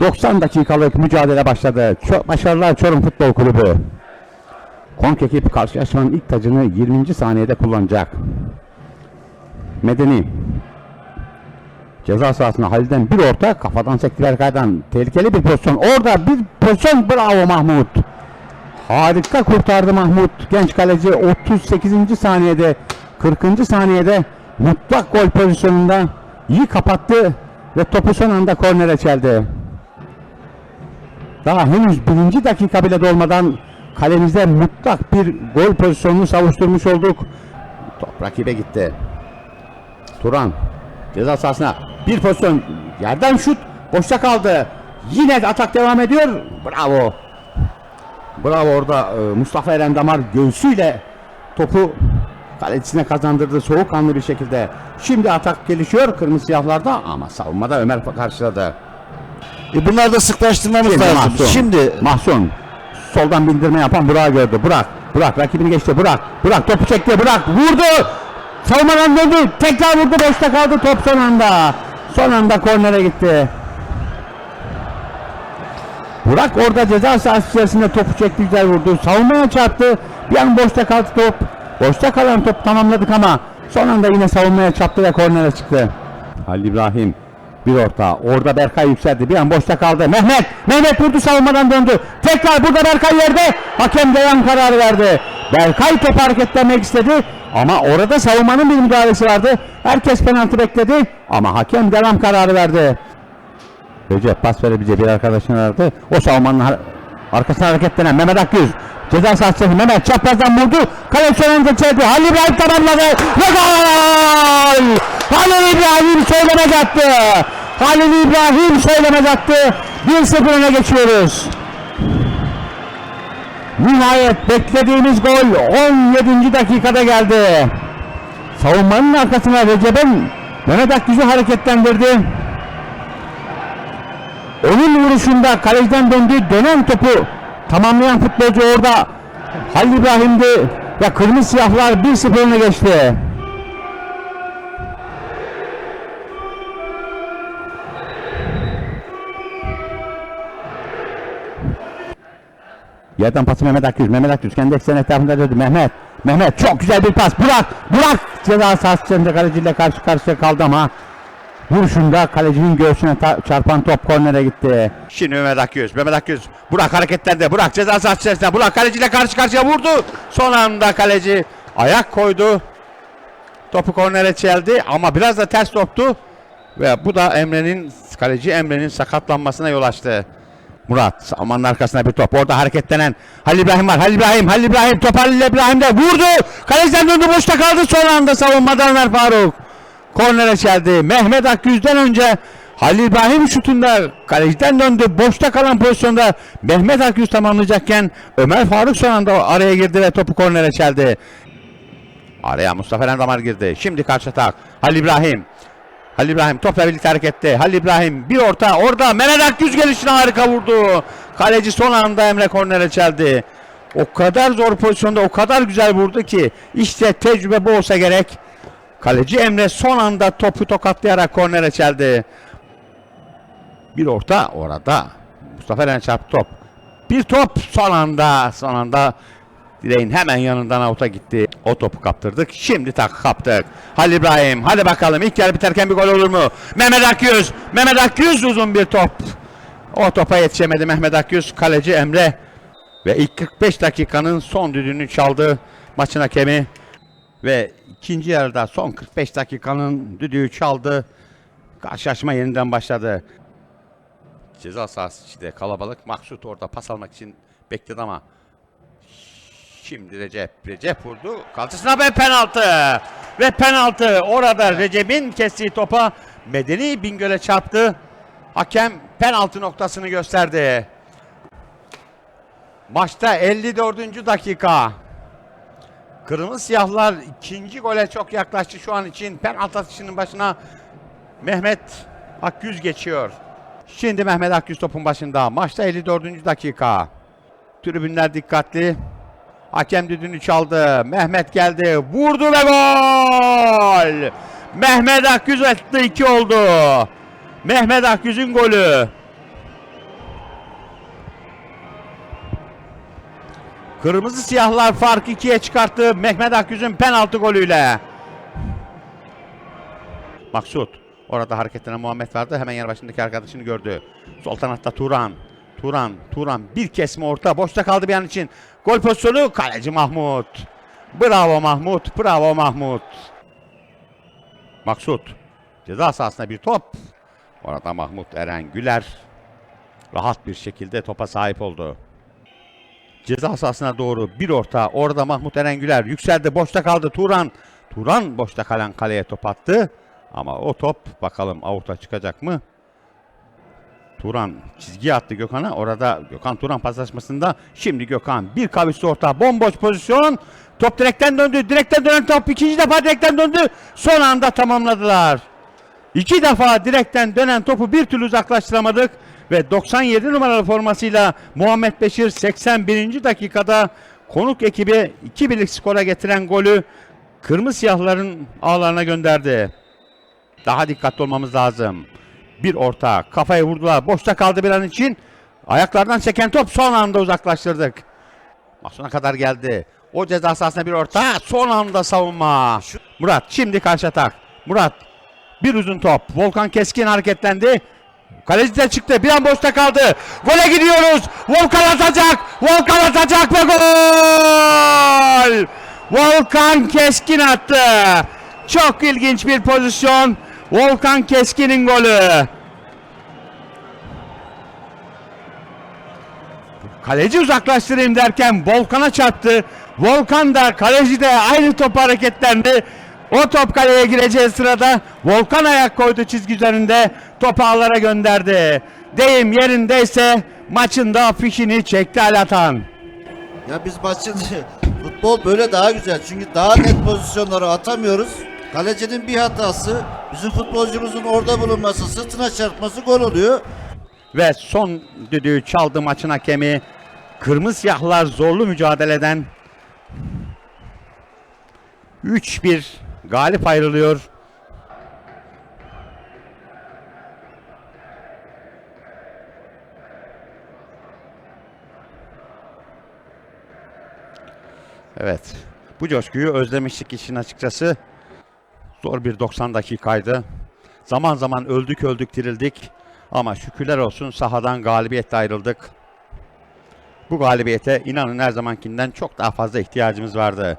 90 dakikalık mücadele başladı. Çok başarılar Çorum Futbol Kulübü. Konk ekip karşılaşmanın ilk tacını 20. saniyede kullanacak. Medeni. Ceza sahasına Halil'den bir orta kafadan sekti Berkay'dan. Tehlikeli bir pozisyon. Orada bir pozisyon bravo Mahmut. Harika kurtardı Mahmut. Genç kaleci 38. saniyede 40. saniyede mutlak gol pozisyonunda iyi kapattı ve topu son anda kornere çeldi. Daha henüz birinci dakika bile dolmadan kalemize mutlak bir gol pozisyonunu savuşturmuş olduk. Top rakibe gitti. Turan ceza sahasına bir pozisyon yerden şut boşta kaldı. Yine atak devam ediyor. Bravo. Bravo orada e, Mustafa Eren Damar göğsüyle topu kalecisine kazandırdı soğukkanlı bir şekilde. Şimdi atak gelişiyor kırmızı siyahlarda ama savunmada Ömer karşıladı. E bunları da sıklaştırmamız Şimdi lazım. Mahsun. Şimdi Mahsun soldan bindirme yapan Burak'ı gördü. Burak, Burak rakibini geçti. Burak, Burak topu çekti. Burak vurdu. Savunmadan döndü. Tekrar vurdu. Boşta kaldı top son anda. Son anda kornere gitti. Burak orada ceza sahası içerisinde topu çekti güzel vurdu. Savunmaya çarptı. Bir an boşta kaldı top. Boşta kalan top tamamladık ama son anda yine savunmaya çarptı ve kornere çıktı. Halil İbrahim bir orta. Orada Berkay yükseldi. Bir an boşta kaldı. Mehmet. Mehmet vurdu savunmadan döndü. Tekrar burada Berkay yerde. Hakem devam kararı verdi. Berkay topu hareketlenmek istedi. Ama orada savunmanın bir müdahalesi vardı. Herkes penaltı bekledi. Ama hakem devam kararı verdi. Recep pas verebileceği bir arkadaşını aradı. O savunmanın har- arkasına hareketlenen Mehmet Akgüz. Ceza sahası Mehmet çaprazdan vurdu. Kale son anda çeldi. Halil İbrahim tamamladı. Ve gol! Halil İbrahim söylemez attı. Halil İbrahim söylemez attı. 1-0 öne geçiyoruz. Nihayet beklediğimiz gol 17. dakikada geldi. Savunmanın arkasına Recep'in Mehmet Akgüz'ü hareketlendirdi. Onun vuruşunda kaleciden döndü dönen topu tamamlayan futbolcu orada Halil İbrahim'di ve kırmızı siyahlar 1-0 öne geçti. Yerden pası Mehmet Akgüz. Mehmet Akgüz kendi eksen etrafında döndü. Mehmet. Mehmet çok güzel bir pas. Burak. Burak ceza sahası içerisinde kaleciyle karşı karşıya kaldı ama vuruşunda kalecinin göğsüne çarpan top kornere gitti. Şimdi Mehmet Akgüz. Mehmet Akgüz. Burak hareketlendi. Burak ceza sahası içerisinde. Burak kaleciyle karşı karşıya vurdu. Son anda kaleci ayak koydu. Topu kornere çeldi ama biraz da ters toptu. Ve bu da Emre'nin kaleci Emre'nin sakatlanmasına yol açtı. Murat savunmanın arkasına bir top. Orada hareketlenen Halil İbrahim var. Halil İbrahim, Halil İbrahim top Halil İbrahim'de vurdu. Kaleciden döndü boşta kaldı. Son anda savunmadan Ömer Faruk. Kornere çeldi. Mehmet Akgüz'den önce Halil İbrahim şutunda kaleciden döndü. Boşta kalan pozisyonda Mehmet Akgüz tamamlayacakken Ömer Faruk son anda araya girdi ve topu kornere çeldi. Araya Mustafa Erendamar girdi. Şimdi karşı atak. Halil İbrahim. Halil İbrahim topla birlikte harekette. Halil İbrahim bir orta orada Mehmet Akgüz gelişine harika vurdu. Kaleci son anda Emre kornere çeldi. O kadar zor pozisyonda o kadar güzel vurdu ki işte tecrübe bu olsa gerek. Kaleci Emre son anda topu tokatlayarak kornere çeldi. Bir orta orada. Mustafa Eren çarptı top. Bir top son anda son anda direğin hemen yanından avuta gitti. O topu kaptırdık. Şimdi tak kaptık. Halil İbrahim hadi bakalım ilk yarı biterken bir gol olur mu? Mehmet Akyüz. Mehmet Akyüz uzun bir top. O topa yetişemedi Mehmet Akyüz. Kaleci Emre. Ve ilk 45 dakikanın son düdüğünü çaldı maçın hakemi. Ve ikinci yarıda son 45 dakikanın düdüğü çaldı. Karşılaşma yeniden başladı. Ceza sahası içinde kalabalık. Maksut orada pas almak için bekledi ama Şimdi Recep. Recep vurdu. Kalçasına ve penaltı. Ve penaltı. Orada Recep'in kestiği topa Medeni Bingöl'e çarptı. Hakem penaltı noktasını gösterdi. Maçta 54. dakika. Kırmızı siyahlar ikinci gole çok yaklaştı şu an için. Penaltı atışının başına Mehmet Akgüz geçiyor. Şimdi Mehmet Akgüz topun başında. Maçta 54. dakika. Tribünler dikkatli. Hakem düdüğünü çaldı. Mehmet geldi. Vurdu ve gol! Mehmet Akgüz attı 2 oldu. Mehmet Akgüz'ün golü. Kırmızı siyahlar fark ikiye çıkarttı. Mehmet Akgüz'ün penaltı golüyle. Maksut. Orada hareketine Muhammed vardı. Hemen yer başındaki arkadaşını gördü. Soltanatta Turan. Turan, Turan bir kesme orta. Boşta kaldı bir an için. Gol pozisyonu kaleci Mahmut. Bravo Mahmut, bravo Mahmut. Maksut. Ceza sahasına bir top. Orada Mahmut Eren Güler rahat bir şekilde topa sahip oldu. Ceza sahasına doğru bir orta. Orada Mahmut Eren Güler yükseldi. Boşta kaldı Turan. Turan boşta kalan kaleye top attı. Ama o top bakalım avuta çıkacak mı? Turan çizgiye attı Gökhan'a. Orada Gökhan Turan paslaşmasında şimdi Gökhan bir kavisli orta bomboş pozisyon. Top direkten döndü. Direkten dönen top ikinci defa direkten döndü. Son anda tamamladılar. İki defa direkten dönen topu bir türlü uzaklaştıramadık ve 97 numaralı formasıyla Muhammed Beşir 81. dakikada konuk ekibi 2 birlik skora getiren golü kırmızı siyahların ağlarına gönderdi. Daha dikkatli olmamız lazım. Bir orta kafaya vurdular. Boşta kaldı bir an için. Ayaklardan çeken top son anda uzaklaştırdık. Masona kadar geldi. O ceza sahasına bir orta. Son anda savunma. Murat şimdi karşı atak. Murat bir uzun top. Volkan Keskin hareketlendi. Kaleci de çıktı. Bir an boşta kaldı. Gole gidiyoruz. Volkan atacak. Volkan atacak ve gol! Volkan Keskin attı. Çok ilginç bir pozisyon. Volkan Keskin'in golü. Kaleci uzaklaştırayım derken Volkan'a çarptı. Volkan da kaleci de aynı top hareketlendi. O top kaleye gireceği sırada Volkan ayak koydu çizgi üzerinde. Topu ağlara gönderdi. Deyim yerindeyse maçın da fişini çekti Alatan. Ya biz maçın futbol böyle daha güzel. Çünkü daha net pozisyonları atamıyoruz. Kalecinin bir hatası, bizim futbolcumuzun orada bulunması, sırtına çarpması gol oluyor. Ve son düdüğü çaldı maçın hakemi. Kırmızı siyahlar zorlu mücadeleden 3-1 galip ayrılıyor. Evet. Bu coşkuyu özlemiştik işin açıkçası. Zor bir 90 dakikaydı. Zaman zaman öldük öldük dirildik. Ama şükürler olsun sahadan galibiyetle ayrıldık. Bu galibiyete inanın her zamankinden çok daha fazla ihtiyacımız vardı.